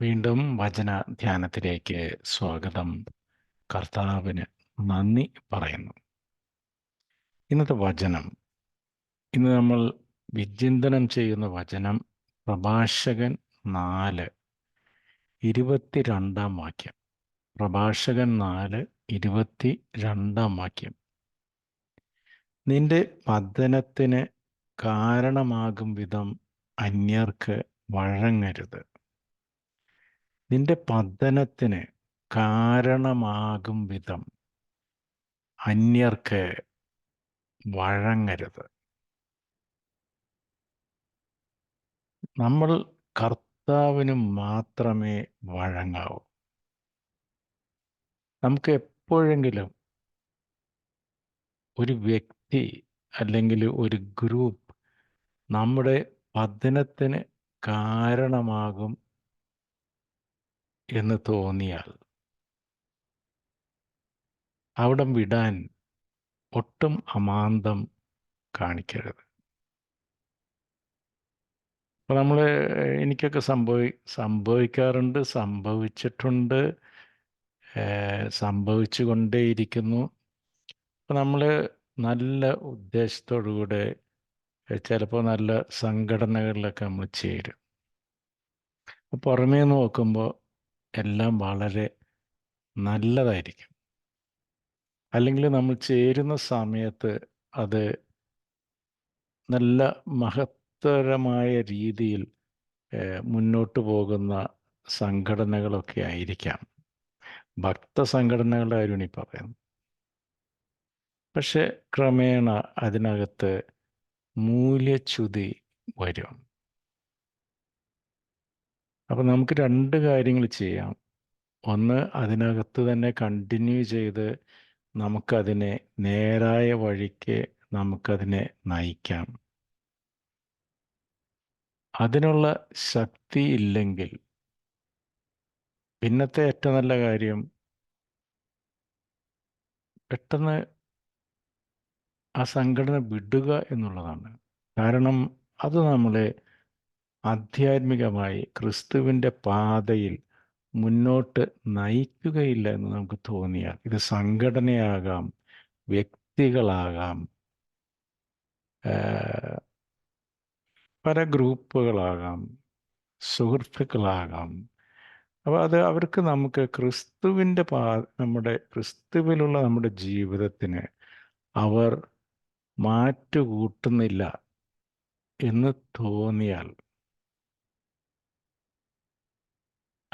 വീണ്ടും വചന ധ്യാനത്തിലേക്ക് സ്വാഗതം. കർത്താവിന് നന്ദി പറയുന്നു. ഇന്നത്തെ വചനം. ഇന്ന് നമ്മൾ വിചിന്തനം ചെയ്യുന്ന വചനം പ്രഭാഷകൻ നാല് ഇരുപത്തിരണ്ടാം വാക്യം. പ്രഭാഷകൻ നാല് ഇരുപത്തി രണ്ടാം വാക്യം. നിന്റെ പതനത്തിന് കാരണമാകും വിധം അന്യർക്ക് വഴങ്ങരുത്. നിന്റെ പതനത്തിന് കാരണമാകും വിധം അന്യർക്ക് വഴങ്ങരുത്. നമ്മൾ കർത്താവിന് മാത്രമേ വഴങ്ങാവൂ. നമുക്ക് എപ്പോഴെങ്കിലും ഒരു വ്യക്തി അല്ലെങ്കിൽ ഒരു ഗ്രൂപ്പ് നമ്മുടെ പതനത്തിന് കാരണമാകും എന്ന് തോന്നിയാൽ അവിടം വിടാൻ ഒട്ടും അമാന്തം കാണിക്കരുത്. അപ്പം നമ്മൾ എനിക്കൊക്കെ സംഭവി സംഭവിക്കാറുണ്ട് സംഭവിച്ചിട്ടുണ്ട് സംഭവിച്ചു കൊണ്ടേയിരിക്കുന്നു അപ്പോൾ നമ്മൾ നല്ല ഉദ്ദേശത്തോടുകൂടെ ചിലപ്പോൾ നല്ല സംഘടനകളിലൊക്കെ നമ്മൾ ചേരും. പുറമേ നോക്കുമ്പോൾ എല്ലാം വളരെ നല്ലതായിരിക്കും. അല്ലെങ്കിൽ നമ്മൾ ചേരുന്ന സമയത്ത് അത് നല്ല മഹത്തരമായ രീതിയിൽ മുന്നോട്ട് പോകുന്ന സംഘടനകളൊക്കെ ആയിരിക്കാം. ഭക്ത സംഘടനകളുടെ കാര്യമാണ് ഈ പറയുന്നത് പക്ഷെ ക്രമേണ അതിനകത്ത് മൂല്യച്യുതി വരും. അപ്പം നമുക്ക് രണ്ട് കാര്യങ്ങൾ ചെയ്യാം. ഒന്ന് അതിനകത്ത് തന്നെ കണ്ടിന്യൂ ചെയ്ത് നമുക്കതിനെ നേരായ വഴിക്ക് നമുക്കതിനെ നയിക്കാം. അതിനുള്ള ശക്തി ഇല്ലെങ്കിൽ പിന്നത്തെ ഏറ്റവും നല്ല കാര്യം പെട്ടെന്ന് ആ സംഘടന വിടുക എന്നുള്ളതാണ്. കാരണം അത് നമ്മളെ ആധ്യാത്മികമായി ക്രിസ്തുവിന്റെ പാതയിൽ മുന്നോട്ട് നയിക്കുകയില്ല എന്ന് നമുക്ക് തോന്നിയാൽ ഇത് സംഘടനയാകാം വ്യക്തികളാകാം പല ഗ്രൂപ്പുകളാകാം സുഹൃത്തുക്കളാകാം. അപ്പോൾ അത് അവർക്ക് നമുക്ക് ക്രിസ്തുവിന്റെ പാ നമ്മുടെ ക്രിസ്തുവിലുള്ള നമ്മുടെ ജീവിതത്തിന് അവർ മാറ്റുകൂട്ടുന്നില്ല എന്ന് തോന്നിയാൽ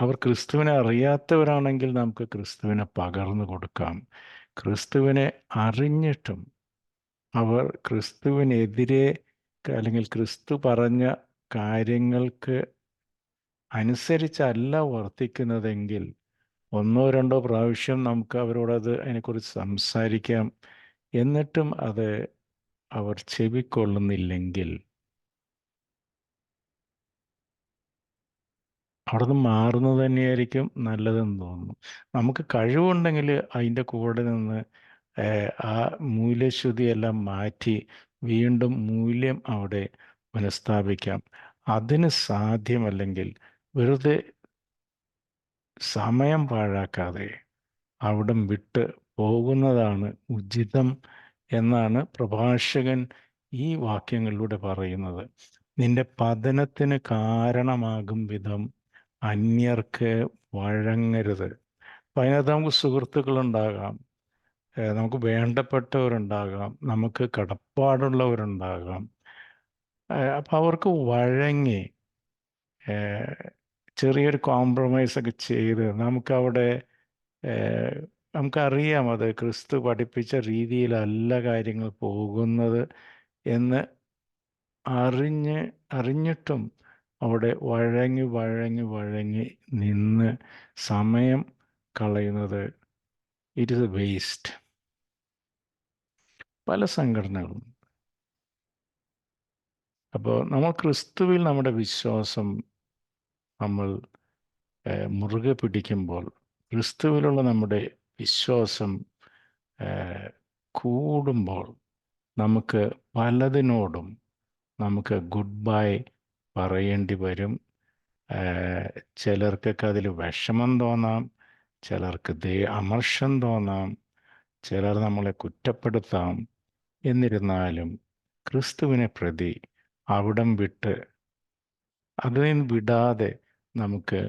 അവർ ക്രിസ്തുവിനെ അറിയാത്തവരാണെങ്കിൽ നമുക്ക് ക്രിസ്തുവിനെ പകർന്നു കൊടുക്കാം. ക്രിസ്തുവിനെ അറിഞ്ഞിട്ടും അവർ ക്രിസ്തുവിനെതിരെ അല്ലെങ്കിൽ ക്രിസ്തു പറഞ്ഞ കാര്യങ്ങൾക്ക് അനുസരിച്ചല്ല വർത്തിക്കുന്നതെങ്കിൽ ഒന്നോ രണ്ടോ പ്രാവശ്യം നമുക്ക് അവരോടത് അതിനെക്കുറിച്ച് സംസാരിക്കാം. എന്നിട്ടും അത് അവർ ചെവിക്കൊള്ളുന്നില്ലെങ്കിൽ അവിടെ നിന്ന് മാറുന്നത് തന്നെയായിരിക്കും നല്ലതെന്ന് തോന്നുന്നു. നമുക്ക് കഴിവുണ്ടെങ്കിൽ അതിന്റെ കൂടെ നിന്ന് ആ മൂല്യശ്രുതിയെല്ലാം മാറ്റി വീണ്ടും മൂല്യം അവിടെ പുനഃസ്ഥാപിക്കാം. അതിന് സാധ്യമല്ലെങ്കിൽ വെറുതെ സമയം പാഴാക്കാതെ അവിടം വിട്ട് പോകുന്നതാണ് ഉചിതം എന്നാണ് പ്രഭാഷകൻ ഈ വാക്യങ്ങളിലൂടെ പറയുന്നത്. നിന്റെ പതനത്തിന് കാരണമാകും വിധം അന്യർക്ക് വഴങ്ങരുത്. അപ്പം അതിനകത്ത് നമുക്ക് സുഹൃത്തുക്കളുണ്ടാകാം. നമുക്ക് വേണ്ടപ്പെട്ടവരുണ്ടാകാം. നമുക്ക് കടപ്പാടുള്ളവരുണ്ടാകാം. അപ്പം അവർക്ക് വഴങ്ങി ചെറിയൊരു കോംപ്രമൈസ് ഒക്കെ ചെയ്ത് നമുക്കവിടെ നമുക്കറിയാം അത് ക്രിസ്തു പഠിപ്പിച്ച രീതിയിലല്ല കാര്യങ്ങൾ പോകുന്നത് എന്ന് അറിഞ്ഞ് അറിഞ്ഞിട്ടും അവിടെ വഴങ്ങി വഴങ്ങി വഴങ്ങി നിന്ന് സമയം കളയുന്നത്. ഇറ്റ് ഇസ് എ വേസ്റ്റ് പല സംഘടനകളും. അപ്പോൾ നമ്മൾ ക്രിസ്തുവിൽ നമ്മുടെ വിശ്വാസം നമ്മൾ മുറുകെ പിടിക്കുമ്പോൾ ക്രിസ്തുവിലുള്ള നമ്മുടെ വിശ്വാസം കൂടുമ്പോൾ നമുക്ക് പലതിനോടും നമുക്ക് ഗുഡ് ബൈ പറയേണ്ടി വരും. ചിലർക്കൊക്കെ അതിൽ വിഷമം തോന്നാം ചിലർക്ക് ദേ അമർഷം തോന്നാം ചിലർ നമ്മളെ കുറ്റപ്പെടുത്താം. എന്നിരുന്നാലും ക്രിസ്തുവിനെ പ്രതി അവിടം വിട്ട് അതിൽ വിടാതെ നമുക്ക്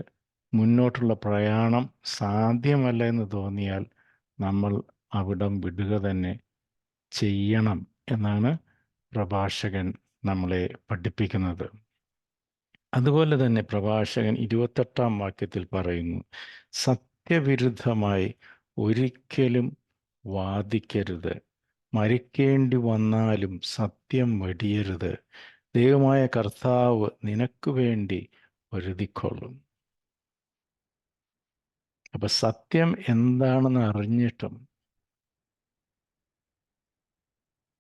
മുന്നോട്ടുള്ള പ്രയാണം സാധ്യമല്ല എന്ന് തോന്നിയാൽ നമ്മൾ അവിടം വിടുക തന്നെ ചെയ്യണം എന്നാണ് പ്രഭാഷകൻ നമ്മളെ പഠിപ്പിക്കുന്നത്. അതുപോലെ തന്നെ പ്രഭാഷകൻ ഇരുപത്തെട്ടാം വാക്യത്തിൽ പറയുന്നു സത്യവിരുദ്ധമായി ഒരിക്കലും വാദിക്കരുത്. മരിക്കേണ്ടി വന്നാലും സത്യം വെടിയരുത്. ദൈവമായ കർത്താവ് നിനക്ക് വേണ്ടി ഒരുതിക്കൊള്ളും അപ്പൊ സത്യം എന്താണെന്ന് അറിഞ്ഞിട്ടും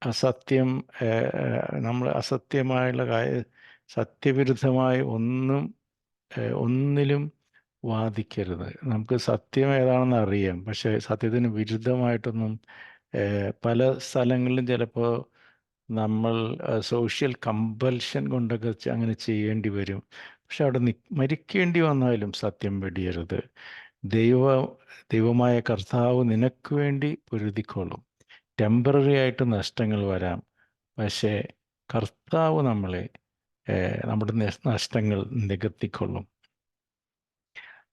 അസത്യം നമ്മൾ അസത്യമായുള്ള കാര്യം സത്യവിരുദ്ധമായി ഒന്നും ഒന്നിലും വാദിക്കരുത്. നമുക്ക് സത്യം ഏതാണെന്ന് അറിയാം. പക്ഷെ സത്യത്തിന് വിരുദ്ധമായിട്ടൊന്നും പല സ്ഥലങ്ങളിലും ചിലപ്പോൾ നമ്മൾ സോഷ്യൽ കമ്പൽഷൻ കൊണ്ടൊക്കെ അങ്ങനെ ചെയ്യേണ്ടി വരും. പക്ഷെ അവിടെ നി മരിക്കേണ്ടി വന്നാലും സത്യം വെടിയരുത്. ദൈവ ദൈവമായ കർത്താവ് നിനക്ക് വേണ്ടി പൊരുതിക്കോളും ടെമ്പററി ആയിട്ട് നഷ്ടങ്ങൾ വരാം. പക്ഷേ കർത്താവ് നമ്മളെ നമ്മുടെ നഷ്ടങ്ങൾ നികത്തിക്കൊള്ളും.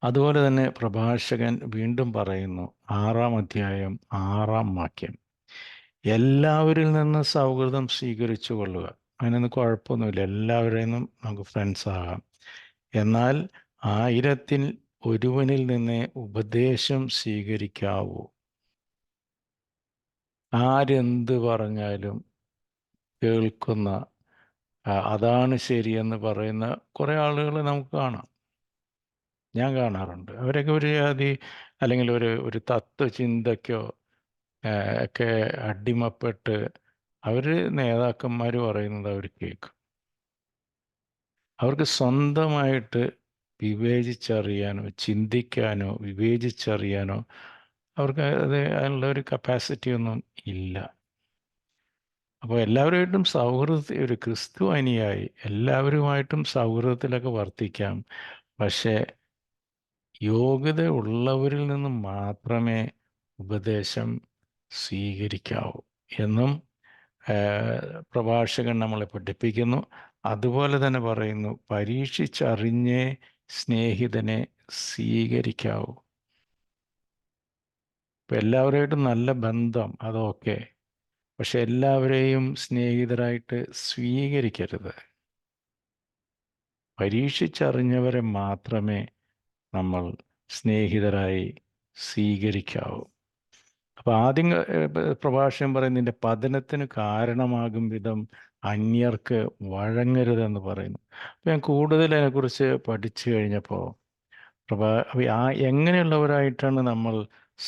അതുപോലെ തന്നെ പ്രഭാഷകൻ വീണ്ടും പറയുന്നു ആറാം അധ്യായം ആറാം വാക്യം. എല്ലാവരിൽ നിന്ന് സൗഹൃദം സ്വീകരിച്ചു കൊള്ളുക. അതിനൊന്നും കുഴപ്പമൊന്നുമില്ല. എല്ലാവരിൽ നിന്നും നമുക്ക് ഫ്രണ്ട്സ് ആകാം. എന്നാൽ ആയിരത്തിൽ ഒരുവനിൽ നിന്ന് ഉപദേശം സ്വീകരിക്കാവൂ. ആരെന്ത് പറഞ്ഞാലും കേൾക്കുന്ന അതാണ് ശരിയെന്ന് പറയുന്ന കുറേ ആളുകൾ നമുക്ക് കാണാം. ഞാൻ കാണാറുണ്ട്. അവരൊക്കെ ഒരു ജാതി അല്ലെങ്കിൽ ഒരു ഒരു തത്വചിന്തയ്ക്കോ ഒക്കെ അടിമപ്പെട്ട് അവർ നേതാക്കന്മാർ പറയുന്നത് അവർ കേൾക്കും. അവർക്ക് സ്വന്തമായിട്ട് വിവേചിച്ചറിയാനോ ചിന്തിക്കാനോ വിവേചിച്ചറിയാനോ അവർക്ക് അത് അതിനുള്ള ഒരു കപ്പാസിറ്റി ഒന്നും ഇല്ല. അപ്പോൾ എല്ലാവരുമായിട്ടും സൗഹൃദ ഒരു ക്രിസ്തു അനിയായി എല്ലാവരുമായിട്ടും സൗഹൃദത്തിലൊക്കെ വർത്തിക്കാം. പക്ഷേ യോഗ്യത ഉള്ളവരിൽ നിന്ന് മാത്രമേ ഉപദേശം സ്വീകരിക്കാവൂ എന്നും പ്രഭാഷകൻ നമ്മളെ പഠിപ്പിക്കുന്നു. അതുപോലെ തന്നെ പറയുന്നു പരീക്ഷിച്ചറിഞ്ഞേ സ്നേഹിതനെ സ്വീകരിക്കാവൂ. എല്ലാവരുമായിട്ടും നല്ല ബന്ധം അതൊക്കെ പക്ഷെ എല്ലാവരെയും സ്നേഹിതരായിട്ട് സ്വീകരിക്കരുത്. പരീക്ഷിച്ചറിഞ്ഞവരെ മാത്രമേ നമ്മൾ സ്നേഹിതരായി സ്വീകരിക്കാവൂ. അപ്പോൾ ആദ്യം പ്രഭാഷണം പറയുന്നതിന്റെ പതനത്തിന് കാരണമാകും വിധം അന്യർക്ക് വഴങ്ങരുതെന്ന് പറയുന്നു. അപ്പോൾ ഞാൻ കൂടുതൽ അതിനെക്കുറിച്ച് പഠിച്ചു കഴിഞ്ഞപ്പോൾ പ്രഭാ ആ എങ്ങനെയുള്ളവരായിട്ടാണ് നമ്മൾ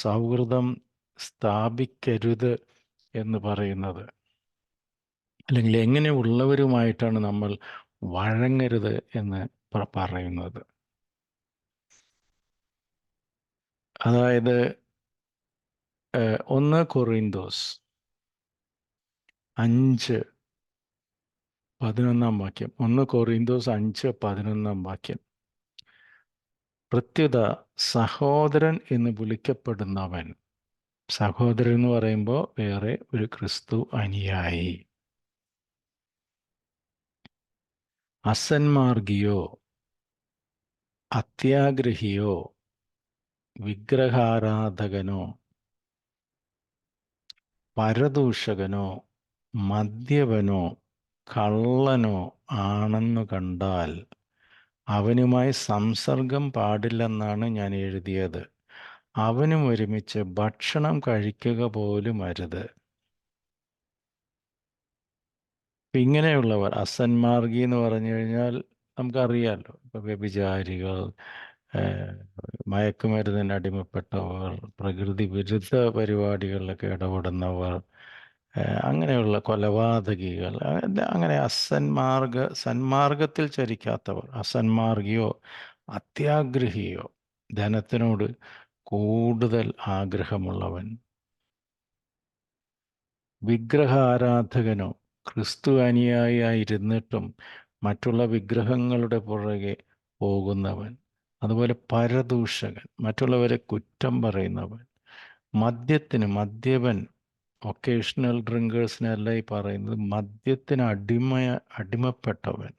സൗഹൃദം സ്ഥാപിക്കരുത് എന്ന് പറയുന്നത്. അല്ലെങ്കിൽ എങ്ങനെ ഉള്ളവരുമായിട്ടാണ് നമ്മൾ വഴങ്ങരുത് എന്ന് പറയുന്നത്. അതായത് ഒന്ന് കൊറിന്തോസ് അഞ്ച് പതിനൊന്നാം വാക്യം. ഒന്ന് കൊറിന്തോസ് അഞ്ച് പതിനൊന്നാം വാക്യം. പ്രത്യുത സഹോദരൻ എന്ന് വിളിക്കപ്പെടുന്നവൻ സഹോദരൻ എന്ന് പറയുമ്പോൾ വേറെ ഒരു ക്രിസ്തു അനുയായി. അസന്മാർഗിയോ അത്യാഗ്രഹിയോ വിഗ്രഹാരാധകനോ പരദൂഷകനോ മദ്യപനോ കള്ളനോ ആണെന്നു കണ്ടാൽ അവനുമായി സംസർഗം പാടില്ലെന്നാണ് ഞാൻ എഴുതിയത്. അവനും ഒരുമിച്ച് ഭക്ഷണം കഴിക്കുക പോലും അരുത്. ഇങ്ങനെയുള്ളവർ അസന്മാർഗി എന്ന് പറഞ്ഞു കഴിഞ്ഞാൽ നമുക്കറിയാമല്ലോ ഇപ്പൊ വ്യഭിചാരികൾ മയക്കുമരുന്നിന് അടിമപ്പെട്ടവർ പ്രകൃതി വിരുദ്ധ പരിപാടികളിലൊക്കെ ഇടപെടുന്നവർ അങ്ങനെയുള്ള കൊലപാതകികൾ അങ്ങനെ അസന്മാർഗ സന്മാർഗത്തിൽ ചരിക്കാത്തവർ അസന്മാർഗിയോ അത്യാഗ്രഹിയോ ധനത്തിനോട് കൂടുതൽ ആഗ്രഹമുള്ളവൻ. വിഗ്രഹാരാധകനോ ക്രിസ്തു അനുയായിരുന്നിട്ടും മറ്റുള്ള വിഗ്രഹങ്ങളുടെ പുറകെ പോകുന്നവൻ. അതുപോലെ പരദൂഷകൻ മറ്റുള്ളവരെ കുറ്റം പറയുന്നവൻ. മദ്യത്തിന് മദ്യപൻ ഒക്കേഷണൽ ഡ്രിങ്കേഴ്സിനല്ല ഈ പറയുന്നത് മദ്യത്തിന് അടിമ അടിമപ്പെട്ടവൻ.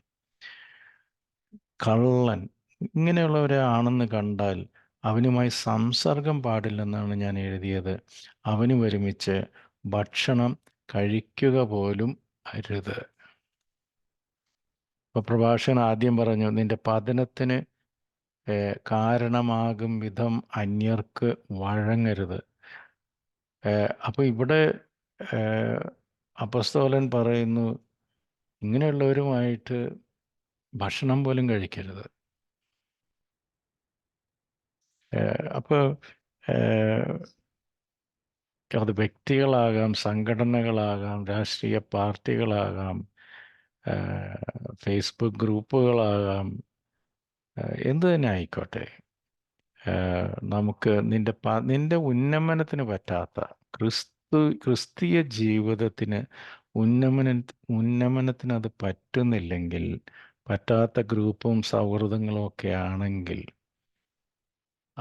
കള്ളൻ ഇങ്ങനെയുള്ളവരെ ആണെന്ന് കണ്ടാൽ അവനുമായി സംസർഗം പാടില്ലെന്നാണ് ഞാൻ എഴുതിയത്. അവന് ഒരുമിച്ച് ഭക്ഷണം കഴിക്കുക പോലും അരുത്. ഇപ്പൊ പ്രഭാഷകൻ ആദ്യം പറഞ്ഞു നിന്റെ പതനത്തിന് കാരണമാകും വിധം അന്യർക്ക് വഴങ്ങരുത്. അപ്പോൾ അപ്പൊ ഇവിടെ അപസ്തോലൻ പറയുന്നു ഇങ്ങനെയുള്ളവരുമായിട്ട് ഭക്ഷണം പോലും കഴിക്കരുത്. അപ്പോൾ അത് വ്യക്തികളാകാം സംഘടനകളാകാം രാഷ്ട്രീയ പാർട്ടികളാകാം ഫേസ്ബുക്ക് ഗ്രൂപ്പുകളാകാം എന്തു തന്നെ ആയിക്കോട്ടെ. നമുക്ക് നിന്റെ നിന്റെ ഉന്നമനത്തിന് പറ്റാത്ത ക്രിസ്തു ക്രിസ്തീയ ജീവിതത്തിന് ഉന്നമന ഉന്നമനത്തിന് അത് പറ്റുന്നില്ലെങ്കിൽ പറ്റാത്ത ഗ്രൂപ്പും സൗഹൃദങ്ങളും ഒക്കെ ആണെങ്കിൽ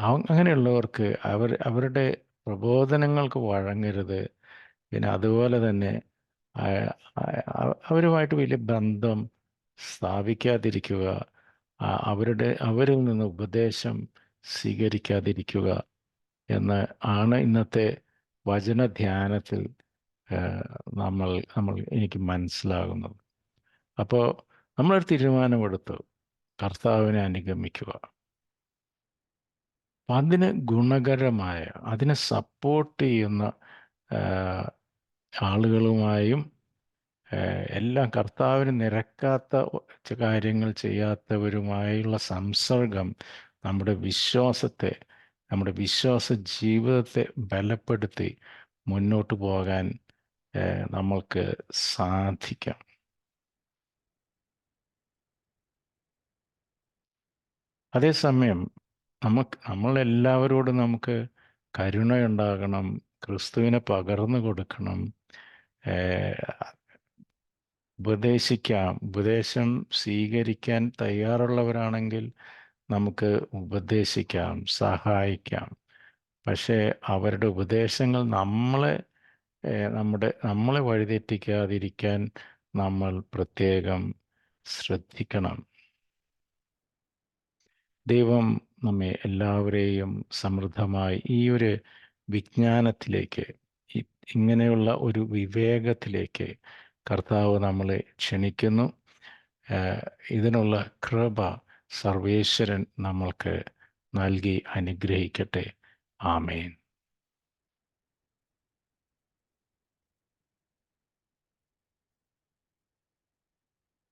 അങ്ങനെയുള്ളവർക്ക് അവർ അവരുടെ പ്രബോധനങ്ങൾക്ക് വഴങ്ങരുത്. പിന്നെ അതുപോലെ തന്നെ അവരുമായിട്ട് വലിയ ബന്ധം സ്ഥാപിക്കാതിരിക്കുക അവരുടെ അവരിൽ നിന്ന് ഉപദേശം സ്വീകരിക്കാതിരിക്കുക എന്ന് ആണ് ഇന്നത്തെ വചനധ്യാനത്തിൽ നമ്മൾ നമ്മൾ എനിക്ക് മനസ്സിലാകുന്നത്. അപ്പോൾ നമ്മളൊരു തീരുമാനമെടുത്തു. കർത്താവിനെ അനുഗമിക്കുക. അതിന് ഗുണകരമായ അതിനെ സപ്പോർട്ട് ചെയ്യുന്ന ആളുകളുമായും എല്ലാം കർത്താവിന് നിരക്കാത്ത കാര്യങ്ങൾ ചെയ്യാത്തവരുമായുള്ള സംസർഗം നമ്മുടെ വിശ്വാസത്തെ നമ്മുടെ വിശ്വാസ ജീവിതത്തെ ബലപ്പെടുത്തി മുന്നോട്ട് പോകാൻ നമ്മൾക്ക് സാധിക്കാം. അതേസമയം നമുക്ക് നമ്മളെല്ലാവരോടും നമുക്ക് കരുണയുണ്ടാകണം ക്രിസ്തുവിനെ പകർന്നു കൊടുക്കണം ഉപദേശിക്കാം. ഉപദേശം സ്വീകരിക്കാൻ തയ്യാറുള്ളവരാണെങ്കിൽ നമുക്ക് ഉപദേശിക്കാം സഹായിക്കാം. പക്ഷേ അവരുടെ ഉപദേശങ്ങൾ നമ്മളെ നമ്മുടെ നമ്മളെ വഴിതെറ്റിക്കാതിരിക്കാൻ നമ്മൾ പ്രത്യേകം ശ്രദ്ധിക്കണം. ദൈവം നമ്മെ എല്ലാവരെയും സമൃദ്ധമായി ഈ ഒരു വിജ്ഞാനത്തിലേക്ക് ഇങ്ങനെയുള്ള ഒരു വിവേകത്തിലേക്ക് കർത്താവ് നമ്മളെ ക്ഷണിക്കുന്നു. ഇതിനുള്ള കൃപ സർവേശ്വരൻ നമ്മൾക്ക് നൽകി അനുഗ്രഹിക്കട്ടെ. ആമേൻ.